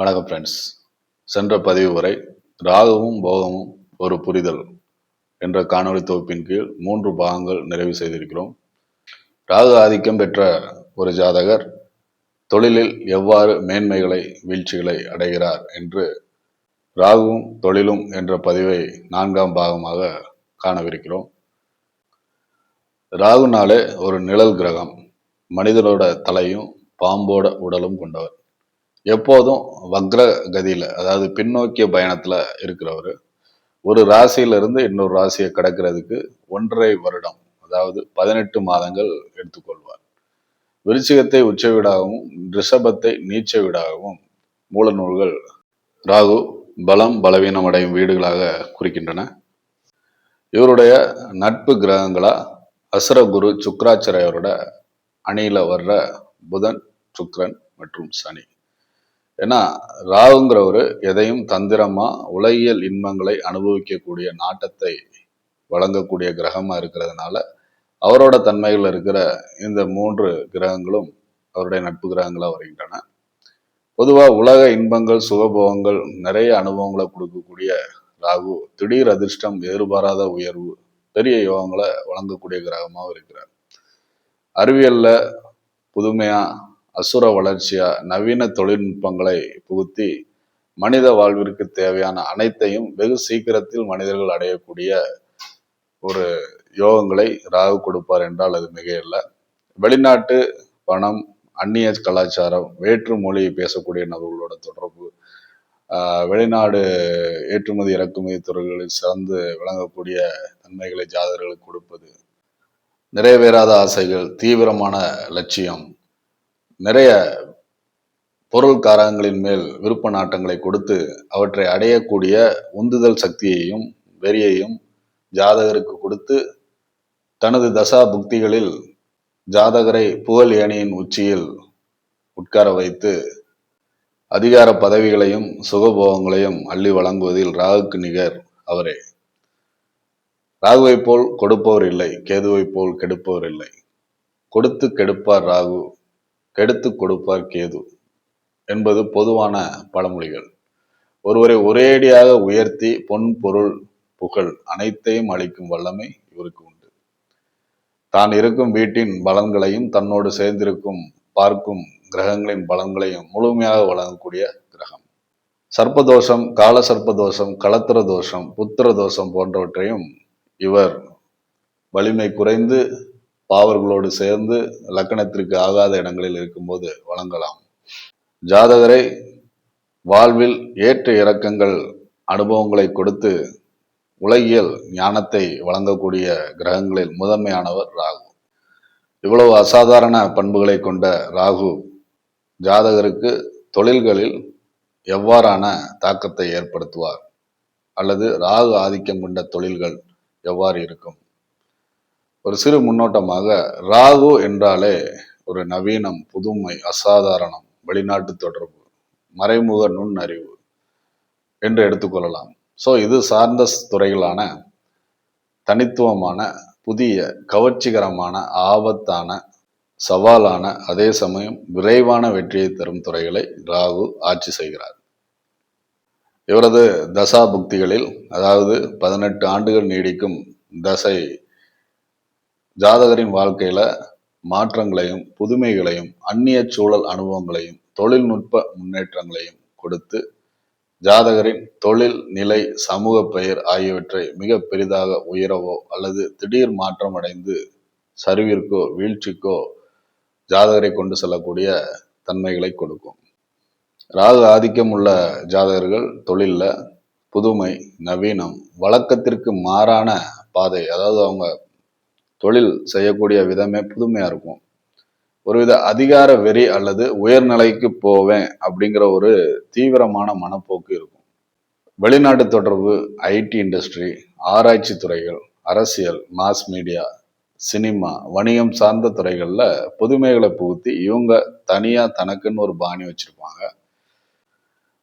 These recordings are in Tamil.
வணக்கம் ஃப்ரெண்ட்ஸ் சென்ற பதிவு வரை ராகுவும் போகமும் ஒரு புரிதல் என்ற காணொளி தொகுப்பின் கீழ் மூன்று பாகங்கள் நிறைவு செய்திருக்கிறோம். ராகு ஆதிக்கம் பெற்ற ஒரு ஜாதகர் தொழிலில் எவ்வாறு மேன்மைகளை வீழ்ச்சிகளை அடைகிறார் என்று ராகுவும் தொழிலும் என்ற பதிவை நான்காம் பாகமாக காணவிருக்கிறோம். ராகுனாலே ஒரு நிழல் கிரகம். மனிதனோட தலையும் பாம்போட உடலும் கொண்டவர். எப்போதும் வக்ர கதியில அதாவது பின்னோக்கிய பயணத்துல இருக்கிறவர் ஒரு ராசியிலிருந்து இன்னொரு ராசியை கடக்கிறதுக்கு ஒன்றரை வருடம் அதாவது பதினெட்டு மாதங்கள் எடுத்துக்கொள்வார். விருச்சிகத்தை உச்ச வீடாகவும் ரிஷபத்தை நீச்ச வீடாகவும் மூல நூல்கள் ராகு பலம் பலவீனம் அடையும் வீடுகளாக குறிக்கின்றன. இவருடைய நட்பு கிரகங்களா அசுரகுரு சுக்கராச்சாரியரோட அணியில வர்ற புதன் சுக்ரன் மற்றும் சனி. ஏன்னா ராகுங்கிறவர் எதையும் தந்திரமா உலகியல் இன்பங்களை அனுபவிக்கக்கூடிய நாட்டத்தை வழங்கக்கூடிய கிரகமா இருக்கிறதுனால அவரோட தன்மைகள் இருக்கிற இந்த மூன்று கிரகங்களும் அவருடைய நட்பு கிரகங்களாக வருகின்றன. பொதுவாக உலக இன்பங்கள் சுகபோகங்கள் நிறைய அனுபவங்களை கொடுக்கக்கூடிய ராகு திடீர் அதிர்ஷ்டம் எதிர்பாராத உயர்வு பெரிய யோகங்களை வழங்கக்கூடிய கிரகமாகவும் இருக்கிறார். அறிவியல்ல புதுமையா அசுர வளர்ச்சியா நவீன தொழில்நுட்பங்களை புகுத்தி மனித வாழ்விற்கு தேவையான அனைத்தையும் வெகு சீக்கிரத்தில் மனிதர்கள் அடையக்கூடிய ஒரு யோகங்களை ராகு கொடுப்பார் என்றால் அது மிகையில்லை. வெளிநாட்டு பணம் அந்நிய கலாச்சாரம் வேற்று மொழி பேசக்கூடிய நபர்களோட தொடர்பு வெளிநாடு ஏற்றுமதி இறக்குமதி துறைகளில் சிறந்து விளங்கக்கூடிய தன்மைகளை ஜாதகர்களுக்கு கொடுப்பது நிறைவேறாத ஆசைகள் தீவிரமான லட்சியம் நிறைய பொருள்காரங்களின் மேல் விருப்ப நாட்டங்களை கொடுத்து அவற்றை அடையக்கூடிய உந்துதல் சக்தியையும் வெறியையும் ஜாதகருக்கு கொடுத்து தனது தசா புக்திகளில் ஜாதகரை புகழ் ஏணியின் உச்சியில் உட்கார வைத்து அதிகார பதவிகளையும் சுகபோகங்களையும் அள்ளி வழங்குவதில் ராகுக்கு நிகர் அவரே. ராகுவை போல் கொடுப்பவர் இல்லை கேதுவை போல் கெடுப்பவர் இல்லை. கொடுத்து கெடுப்பார் ராகு. கெடுத்து கொடுப்பார் கேது என்பது பொதுவான பழமொழிகள். ஒருவரை ஒரேடியாக உயர்த்தி பொன் பொருள் புகழ் அனைத்தையும் அளிக்கும் வல்லமை இவருக்கு உண்டு. தான் இருக்கும் வீட்டின் பலன்களையும் தன்னோடு சேர்ந்திருக்கும் பார்க்கும் கிரகங்களின் பலன்களையும் முழுமையாக வழங்கக்கூடிய கிரகம். சர்ப்பதோஷம் கால சர்ப்பதோஷம் களத்திர தோஷம் புத்திர தோஷம் போன்றவற்றையும் இவர் வலிமை குறைந்து பாவர்களோடு சேர்ந்து லக்கணத்திற்கு ஆகாத இடங்களில் இருக்கும்போது வழங்கலாம். ஜாதகரை வாழ்வில் ஏற்ற இறக்கங்கள் அனுபவங்களை கொடுத்து உலகியல் ஞானத்தை வழங்கக்கூடிய கிரகங்களில் முதன்மையானவர் ராகு. இவ்வளவு அசாதாரண பண்புகளை கொண்ட ராகு ஜாதகருக்கு தொழில்களில் எவ்வாறான தாக்கத்தை ஏற்படுத்துவார்? அல்லது ராகு ஆதிக்கம் கொண்ட தொழில்கள் எவ்வாறு இருக்கும்? ஒரு சிறு முன்னோட்டமாக ராகு என்றாலே ஒரு நவீனம் புதுமை அசாதாரணம் வெளிநாட்டு தொடர்பு மறைமுக நுண்ணறிவு என்று எடுத்துக்கொள்ளலாம் ஸோ இது சார்ந்த துறைகளான தனித்துவமான புதிய கவர்ச்சிகரமான ஆபத்தான சவாலான அதே சமயம் விரைவான வெற்றியை தரும் துறைகளை ராகு ஆட்சி செய்கிறார். இவரது தசா புக்திகளில் அதாவது பதினெட்டு ஆண்டுகள் நீடிக்கும் தசை ஜாதகரின் வாழ்க்கையில மாற்றங்களையும் புதுமைகளையும் அந்நிய சூழல் அனுபவங்களையும் தொழில்நுட்ப முன்னேற்றங்களையும் கொடுத்து ஜாதகரின் தொழில் நிலை சமூக பெயர் ஆகியவற்றை மிக பெரிதாக உயரவோ அல்லது திடீர் மாற்றம் அடைந்து சரிவிற்கோ வீழ்ச்சிக்கோ ஜாதகரை கொண்டு செல்லக்கூடிய தன்மைகளை கொடுக்கும். ராகு ஆதிக்கம் உள்ள ஜாதகர்கள் தொழிலில் புதுமை நவீனம் வழக்கத்திற்கு மாறான பாதை அதாவது அவங்க தொழில் செய்யக்கூடிய விதமே புதுமையா இருக்கும். ஒருவித அதிகார வெறி அல்லது உயர்நிலைக்கு போவேன் அப்படிங்கிற ஒரு தீவிரமான மனப்போக்கு இருக்கும். வெளிநாட்டு தொடர்பு ஐடி இண்டஸ்ட்ரி ஆராய்ச்சி துறைகள் அரசியல் மாஸ் மீடியா சினிமா வணிகம் சார்ந்த துறைகளில் புதுமைகளை புகுத்தி இவங்க தனியாக தனக்குன்னு ஒரு பாணி வச்சுருப்பாங்க.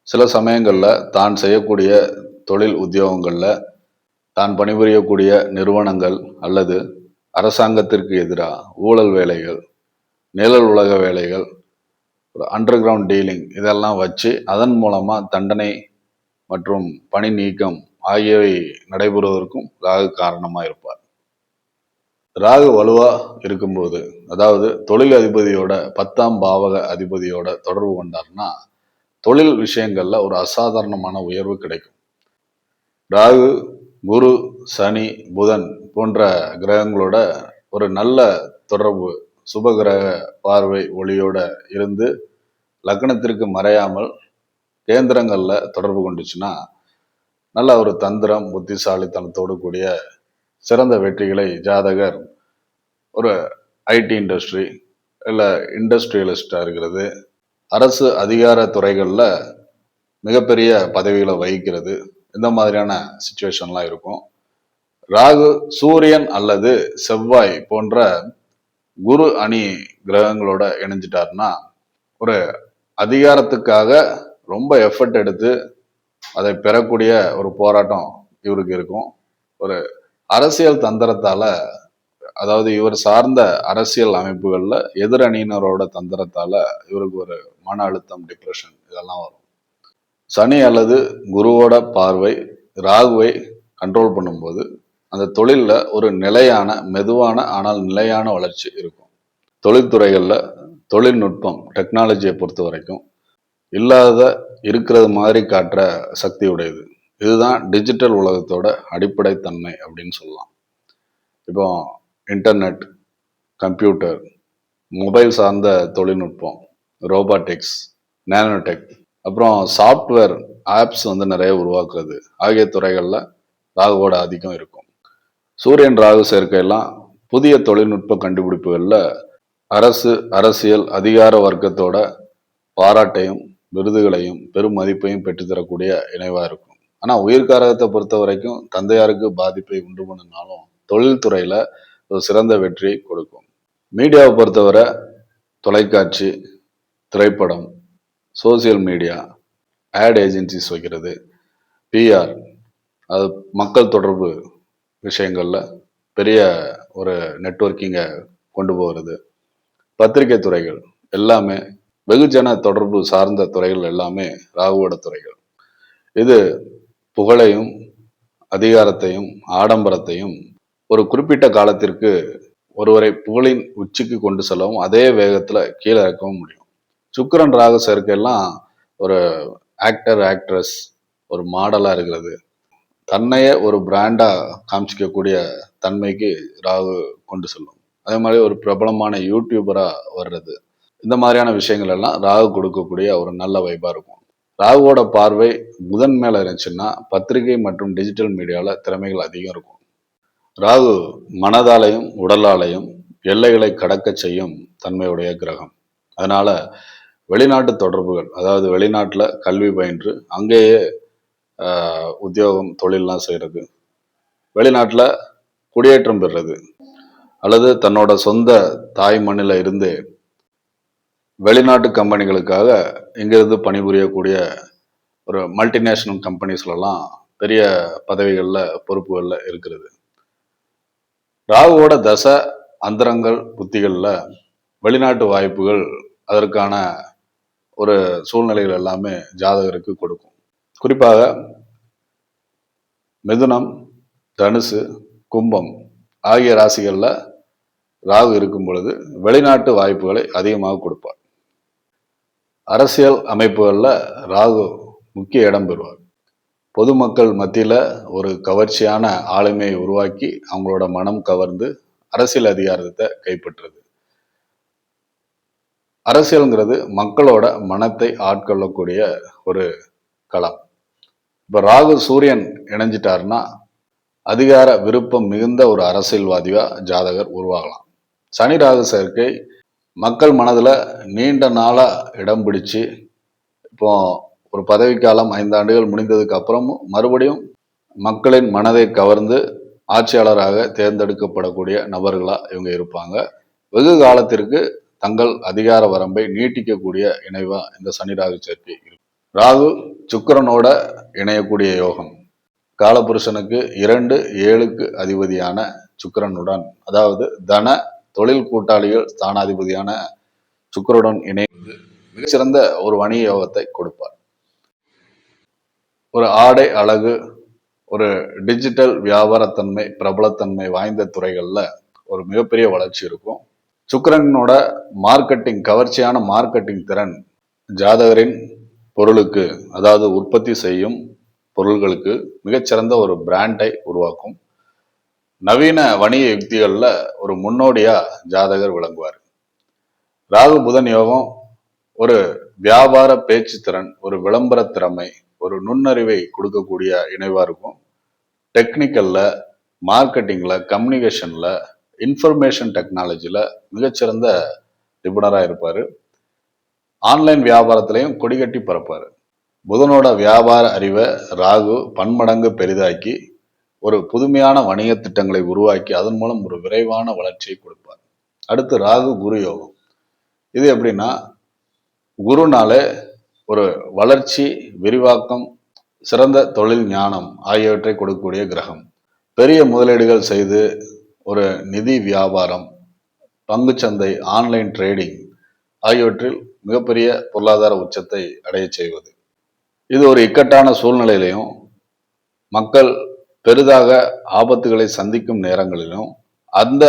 சில சமயங்களில் தான் செய்யக்கூடிய தொழில் உத்தியோகங்களில் தான் பணிபுரியக்கூடிய நிறுவனங்கள் அல்லது அரசாங்கத்திற்கு எதிராக ஊழல் வேலைகள் நிழல் உலக வேலைகள் ஒரு அண்டர் கிரவுண்ட் டீலிங் இதெல்லாம் வச்சு அதன் மூலமாக தண்டனை மற்றும் பணி நீக்கம் ஆகியவை நடைபெறுவதற்கும் ராகு காரணமாக இருப்பார். ராகு வலுவாக இருக்கும்போது அதாவது தொழில் அதிபதியோட பத்தாம் பாவக அதிபதியோட தொடர்பு கொண்டார்னா தொழில் விஷயங்களில் ஒரு அசாதாரணமான உயர்வு கிடைக்கும். ராகு குரு சனி புதன் போன்ற கிரகங்களோட ஒரு நல்ல தொடர்பு சுப கிரக பார்வை ஒளியோட இருந்து லக்னத்திற்கு மறையாமல் கேந்திரங்களில் தொடர்பு கொண்டுச்சுன்னா நல்ல ஒரு தந்திரம் புத்திசாலித்தனத்தோடு கூடிய சிறந்த வெற்றிகளை ஜாதகர் ஒரு ஐடி இண்டஸ்ட்ரி இல்லை இண்டஸ்ட்ரியலிஸ்டாக இருக்கிறது. அரசு அதிகார துறைகளில் மிகப்பெரிய பதவிகளை வகிக்கிறது. இந்த மாதிரியான சுச்சுவேஷன்லாம் இருக்கும். ராகு சூரியன் அல்லது செவ்வாய் போன்ற குரு அணி கிரகங்களோட இணைஞ்சிட்டாருன்னா ஒரு அதிகாரத்துக்காக ரொம்ப எஃபர்ட் எடுத்து அதை பெறக்கூடிய ஒரு போராட்டம் இவருக்கு இருக்கும். ஒரு அரசியல் தந்திரத்தால அதாவது இவர் சார்ந்த அரசியல் அமைப்புகளில் எதிரணியினரோட தந்திரத்தால இவருக்கு ஒரு மன அழுத்தம் டிப்ரெஷன் இதெல்லாம் வரும். சனி அல்லது குருவோட பார்வை ராகுவை கண்ட்ரோல் பண்ணும்போது அந்த தொழிலில் ஒரு நிலையான மெதுவான ஆனால் நிலையான வளர்ச்சி இருக்கும். தொழில்துறைகளில் தொழில்நுட்பம் டெக்னாலஜியை பொறுத்த வரைக்கும் இல்லாத இருக்கிறது மாதிரி காட்டுற சக்தி உடையது. இதுதான் டிஜிட்டல் உலகத்தோட அடிப்படை தன்மை அப்படின்னு சொல்லலாம். இப்போ இன்டர்நெட் கம்ப்யூட்டர் மொபைல் சார்ந்த தொழில்நுட்பம் ரோபாட்டிக்ஸ் நேனோடெக் அப்புறம் சாஃப்ட்வேர் ஆப்ஸ் வந்து நிறைய உருவாக்குறது. ஆகிய துறைகளில் ராகுவோட ஆதிக்கம் இருக்கும். சூரியன் ராகு சேர்க்கையெல்லாம் புதிய தொழில்நுட்ப கண்டுபிடிப்புகளில் அரசு அரசியல் அதிகார வர்க்கத்தோட பாராட்டையும் விருதுகளையும் பெரும் மதிப்பையும் பெற்றுத்தரக்கூடிய இணைவாக இருக்கும். ஆனால் உயிர்காரகத்தை பொறுத்த வரைக்கும் தந்தையாருக்கு பாதிப்பை உண்டு பண்ணினாலும் தொழில்துறையில் ஒரு சிறந்த வெற்றியை கொடுக்கும். மீடியாவை பொறுத்தவரை தொலைக்காட்சி திரைப்படம் சோசியல் மீடியா ஆட் ஏஜென்சிஸ் வைக்கிறது பிஆர் அது மக்கள் தொடர்பு விஷயங்களில் பெரிய ஒரு நெட்வொர்க்கிங்கை கொண்டு போகிறது பத்திரிகை துறைகள் எல்லாமே வெகுஜன தொடர்பு சார்ந்த துறைகள் எல்லாமே ராகுவோட துறைகள். இது புகழையும் அதிகாரத்தையும் ஆடம்பரத்தையும் ஒரு குறிப்பிட்ட காலத்திற்கு ஒருவரை புகழின் உச்சிக்கு கொண்டு செல்லவும் அதே வேகத்தில் கீழே இறக்கவும் முடியும். சுக்கரன் ராக சேர்க்கையெல்லாம் ஒரு ஆக்டர் ஆக்ட்ரஸ் ஒரு மாடலாக இருக்கிறது. தன்னையே ஒரு பிராண்டா காமிச்சிக்கக்கூடிய தன்மைக்கு ராகு கொண்டு செல்லும். அதே மாதிரி ஒரு பிரபலமான யூடியூபரா வர்றது. இந்த மாதிரியான விஷயங்கள் எல்லாம் ராகு கொடுக்கக்கூடிய ஒரு நல்ல வைபா இருக்கும். ராகுவோட பார்வை புதன் மேல இருந்துச்சுன்னா பத்திரிகை மற்றும் டிஜிட்டல் மீடியால திறமைகள் அதிகம் இருக்கும். ராகு மனதாலையும் உடலாலையும் எல்லைகளை கடக்க செய்யும் தன்மையுடைய கிரகம். அதனால வெளிநாட்டு தொடர்புகள் அதாவது வெளிநாட்டுல கல்வி பயின்று அங்கேயே உத்தியோகம் தொழிலெலாம் செய்கிறது வெளிநாட்டுல குடியேற்றம் பெறுறது. அல்லது தன்னோட சொந்த தாய் மண்ணில் இருந்து வெளிநாட்டு கம்பெனிகளுக்காக இங்கிருந்து பணிபுரியக்கூடிய ஒரு மல்டிநேஷ்னல் கம்பெனிஸ்லலாம் பெரிய பதவிகளில் பொறுப்புகளில் இருக்கிறது. ராகுவோட தசை அந்தரங்கள் புத்திகளில் வெளிநாட்டு வாய்ப்புகள் அதற்கான ஒரு சூழ்நிலைகள் எல்லாமே ஜாதகருக்கு கொடுக்கும். குறிப்பாக மிதுனம் தனுசு கும்பம் ஆகிய ராசிகளில் ராகு இருக்கும் பொழுது வெளிநாட்டு வாய்ப்புகளை அதிகமாக கொடுப்பார். அரசியல் அமைப்புகளில் ராகு முக்கிய இடம் பெறுவார். பொதுமக்கள் மத்தியில் ஒரு கவர்ச்சியான ஆளுமையை உருவாக்கி அவங்களோட மனம் கவர்ந்து அரசியல் அதிகாரத்தை கைப்பற்றுறது. அரசியல்ங்கிறது மக்களோட மனத்தை ஆட்கொள்ளக்கூடிய ஒரு களம் இப்போ ராகு சூரியன் இணைஞ்சிட்டாருன்னா அதிகார விருப்பம் மிகுந்த ஒரு அரசியல்வாதியாக ஜாதகர் உருவாகலாம். சனி ராகு சேர்க்கை மக்கள் மனதில் நீண்ட நாளாக இடம் பிடிச்சு இப்போ ஒரு பதவிக்காலம் ஐந்தாண்டுகள் முடிந்ததுக்கு அப்புறமும் மறுபடியும் மக்களின் மனதை கவர்ந்து ஆட்சியாளராக தேர்ந்தெடுக்கப்படக்கூடிய நபர்களாக இவங்க இருப்பாங்க. வெகு காலத்திற்கு தங்கள் அதிகார வரம்பை நீட்டிக்கக்கூடிய இணைவாக இந்த சனி ராகு சேர்க்கை இருக்கும் ராகு சுக்கரனோட இணையக்கூடிய யோகம். காலபுருஷனுக்கு இரண்டு ஏழுக்கு அதிபதியான சுக்கிரனுடன் அதாவது தன தொழில் கூட்டாளிகள் ஸ்தானாதிபதியான சுக்கரனுடன் இணைந்து மிகச்சிறந்த ஒரு வணிக யோகத்தை கொடுப்பார். ஒரு ஆடை அழகு ஒரு டிஜிட்டல் வியாபாரத்தன்மை பிரபலத்தன்மை வாய்ந்த துறைகள்ல ஒரு மிகப்பெரிய வளர்ச்சி இருக்கும். சுக்கிரனோட மார்க்கெட்டிங் கவர்ச்சியான மார்க்கெட்டிங் திறன் ஜாதகரின் பொருளுக்கு அதாவது உற்பத்தி செய்யும் பொருள்களுக்கு மிகச்சிறந்த ஒரு பிராண்டை உருவாக்கும். நவீன வணிக யுக்திகளில் ஒரு முன்னோடியாக ஜாதகர் விளங்குவார். ராகு புதன் யோகம் ஒரு வியாபார பேச்சு திறன் ஒரு விளம்பர திறமை ஒரு நுண்ணறிவை கொடுக்கக்கூடிய இணைவாக இருக்கும். டெக்னிக்கலில் மார்க்கெட்டிங்கில் கம்யூனிகேஷனில் இன்ஃபர்மேஷன் டெக்னாலஜியில் மிகச்சிறந்த நிபுணராக இருப்பார். ஆன்லைன் வியாபாரத்திலையும் கொடிகட்டி பறப்பார் புதனோட வியாபார அறிவை ராகு பன்மடங்கு பெரிதாக்கி ஒரு புதுமையான வணிக திட்டங்களை உருவாக்கி அதன் மூலம் ஒரு விரைவான வளர்ச்சியை கொடுப்பார். அடுத்து ராகு குரு யோகம். இது எப்படின்னா குருனாலே ஒரு வளர்ச்சி விரிவாக்கம் சிறந்த தொழில் ஞானம் ஆகியவற்றை கொடுக்கக்கூடிய கிரகம். பெரிய முதலீடுகள் செய்து ஒரு நிதி வியாபாரம் பங்குச்சந்தை ஆன்லைன் ட்ரேடிங் ஆகியவற்றில் மிகப்பெரிய பொருளாதார உச்சத்தை அடைய செய்வது. இது ஒரு இக்கட்டான சூழ்நிலையிலையும் மக்கள் பெரிதாக ஆபத்துகளை சந்திக்கும் நேரங்களிலும் அந்த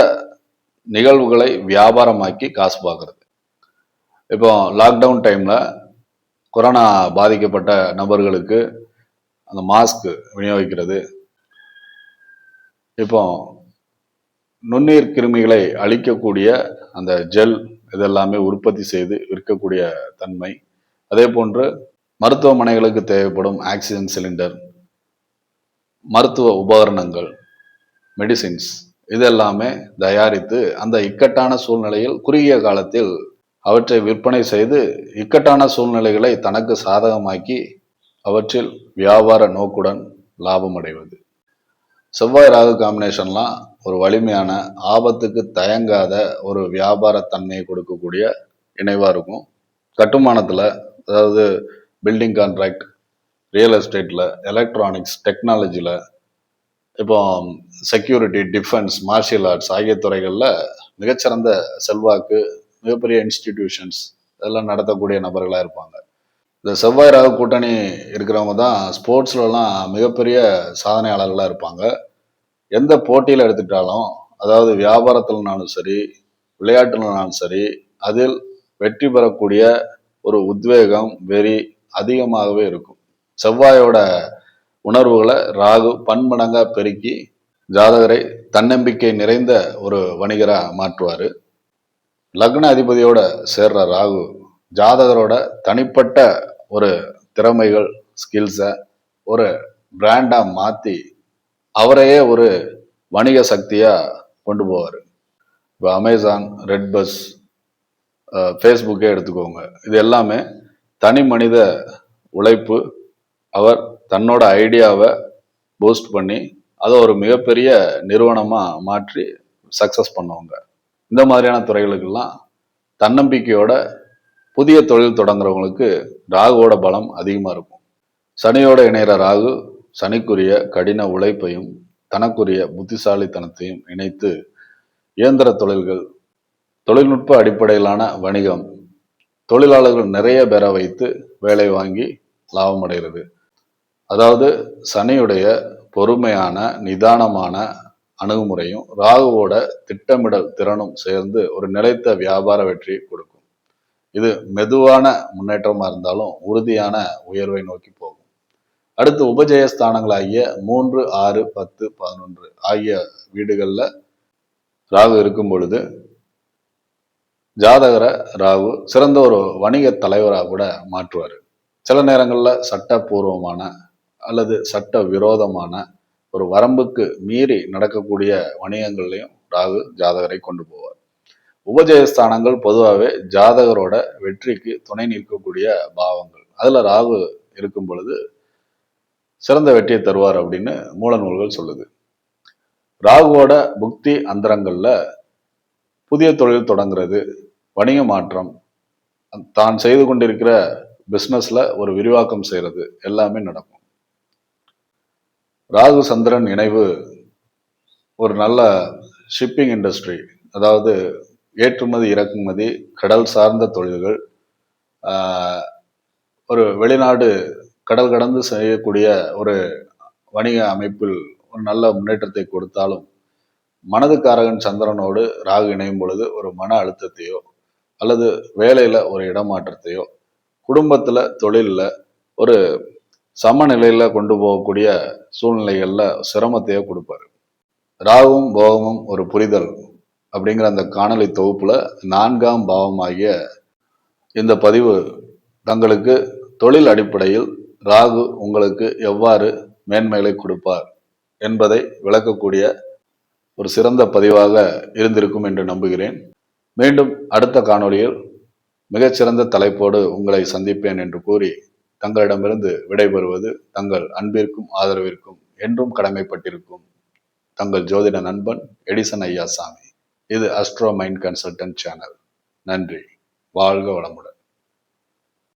நிகழ்வுகளை வியாபாரமாக்கி காசு பார்க்கறது. இப்போ லாக்டவுன் டைமில் கொரோனா பாதிக்கப்பட்ட நபர்களுக்கு அந்த மாஸ்க் விநியோகிக்கிறது. இப்போ நுண்ணீர் கிருமிகளை அழிக்கக்கூடிய அந்த ஜெல் இதெல்லாமே உற்பத்தி செய்து விற்கக்கூடிய தன்மை. அதே போன்று மருத்துவமனைகளுக்கு தேவைப்படும் ஆக்சிஜன் சிலிண்டர் மருத்துவ உபகரணங்கள் மெடிசின்ஸ் இதெல்லாமே தயாரித்து அந்த இக்கட்டான சூழ்நிலையில் குறுகிய காலத்தில் அவற்றை விற்பனை செய்து இக்கட்டான சூழ்நிலைகளை தனக்கு சாதகமாக்கி அவற்றில் வியாபார நோக்குடன் லாபம் அடைவது செவ்வாய் ராகு காம்பினேஷன்லாம் ஒரு வலிமையான ஆபத்துக்கு தயங்காத ஒரு வியாபார தன்மையை கொடுக்கக்கூடிய இணைவாக இருக்கும். கட்டுமானத்தில் அதாவது பில்டிங் கான்ட்ராக்ட் ரியல் எஸ்டேட்டில் எலக்ட்ரானிக்ஸ் டெக்னாலஜியில் இப்போ செக்யூரிட்டி டிஃபென்ஸ் மார்ஷியல் ஆர்ட்ஸ் ஆகிய துறைகளில் மிகச்சிறந்த செல்வாக்கு மிகப்பெரிய இன்ஸ்டிடியூஷன்ஸ் இதெல்லாம் நடத்தக்கூடிய நபர்களாக இருப்பாங்க. இந்த செவ்வாய் ராகு கூட்டணி இருக்கிறவங்க தான் ஸ்போர்ட்ஸ்லலாம் மிகப்பெரிய சாதனையாளர்களாக இருப்பாங்க. எந்த போட்டியில் எடுத்துக்கிட்டாலும் அதாவது வியாபாரத்தில்னாலும் சரி விளையாட்டுலனாலும் சரி அதில் வெற்றி பெறக்கூடிய ஒரு உத்வேகம் வெறி அதிகமாகவே இருக்கும். செவ்வாயோட உணர்வுகளை ராகு பன்மடங்காக பெருக்கி ஜாதகரை தன்னம்பிக்கை நிறைந்த ஒரு வணிகராக மாற்றுவார். லக்ன அதிபதியோட சேர்ற ராகு ஜாதகரோட தனிப்பட்ட ஒரு திறமைகள் ஸ்கில்ஸை ஒரு பிராண்டாக மாற்றி அவரையே ஒரு வணிக சக்தியாக கொண்டு போவார். இப்போ அமேசான் ரெட் பஸ் ஃபேஸ்புக்கே எடுத்துக்கோங்க. இது எல்லாமே தனி மனித உழைப்பு. அவர் தன்னோட ஐடியாவை பூஸ்ட் பண்ணி அதை ஒரு மிகப்பெரிய நிறுவனமாக மாற்றி சக்ஸஸ் பண்ணுவாங்க. இந்த மாதிரியான துறைகளுக்கெல்லாம் தன்னம்பிக்கையோட புதிய தொழில் தொடங்குறவங்களுக்கு ராகுவோட பலம் அதிகமாக இருக்கும். சனியோட இணைகிற ராகு சனிக்குரிய கடின உழைப்பையும் தனக்குரிய புத்திசாலித்தனத்தையும் இணைத்து இயந்திர தொழில்கள் தொழில்நுட்ப அடிப்படையிலான வணிகம் தொழிலாளர்கள் நிறைய பேரை வைத்து வேலை வாங்கி லாபம் அடைகிறது. அதாவது சனியுடைய பொறுமையான நிதானமான அணுகுமுறையும் ராகுவோட திட்டமிடல் திறனும் சேர்ந்து ஒரு நிலைத்த வியாபார வெற்றி கொடுக்கும். இது மெதுவான முன்னேற்றமா இருந்தாலும் உறுதியான உயர்வை நோக்கி போகும். அடுத்து உபஜயஸ்தானங்களாகிய மூன்று ஆறு பத்து பதினொன்று ஆகிய வீடுகளில் ராகு இருக்கும் பொழுது ஜாதகரை ராகு சிறந்த ஒரு வணிக தலைவராக கூட மாற்றுவார். சில நேரங்களில் சட்டப்பூர்வமான அல்லது சட்ட விரோதமான ஒரு வரம்புக்கு மீறி நடக்கக்கூடிய வணிகங்கள்லையும் ராகு ஜாதகரை கொண்டு போவார். உபஜயஸ்தானங்கள் பொதுவாகவே ஜாதகரோட வெற்றிக்கு துணை நிற்கக்கூடிய பாவங்கள். அதில் ராகு இருக்கும் பொழுது சிறந்த வெற்றியை தருவார் அப்படின்னு மூல நூல்கள் சொல்லுது. ராகுவோட புக்தி அந்தரங்களில் புதிய தொழில் தொடங்குறது வணிக மாற்றம் தான் செய்து கொண்டிருக்கிற பிஸ்னஸில் ஒரு விரிவாக்கம் செய்கிறது எல்லாமே நடக்கும். ராகு சந்திரன் இணைவு ஒரு நல்ல ஷிப்பிங் இண்டஸ்ட்ரி அதாவது ஏற்றுமதி இறக்குமதி கடல் சார்ந்த தொழில்கள் ஒரு வெளிநாடு கடல் கடந்து செய்யக்கூடிய ஒரு வணிக அமைப்பில் ஒரு நல்ல முன்னேற்றத்தை கொடுத்தாலும் மனதுக்காரகன் சந்திரனோடு ராகு இணையும் பொழுது ஒரு மன அழுத்தத்தையோ அல்லது வேலையில் ஒரு இடமாற்றத்தையோ குடும்பத்தில் தொழிலில் ஒரு சமநிலையில் கொண்டு போகக்கூடிய சூழ்நிலைகளில் சிரமத்தையோ கொடுப்பாரு. ராகுவும் போகமும் ஒரு புரிதல் அப்படிங்கிற அந்த காணொளி தொகுப்புல நான்காம் பாவமாகிய இந்த பதிவு தங்களுக்கு தொழில் அடிப்படையில் ராகு உங்களுக்கு எவ்வாறு மேன்மைகளை கொடுப்பார் என்பதை விளக்கக்கூடிய ஒரு சிறந்த பதிவாக இருந்திருக்கும் என்று நம்புகிறேன். மீண்டும் அடுத்த காணொளியில் மிகச்சிறந்த தலைப்போடு உங்களை சந்திப்பேன் என்று கூறி தங்களிடமிருந்து விடைபெறுவது தங்கள் அன்பிற்கும் ஆதரவிற்கும் என்றும் கடமைப்பட்டிருக்கும் தங்கள் ஜோதிட நண்பன் எடிசன் ஐயாசாமி இது அஸ்ட்ரோ மைண்ட் கன்சல்டன்ட் சேனல் நன்றி. வாழ்க வளமுடன்.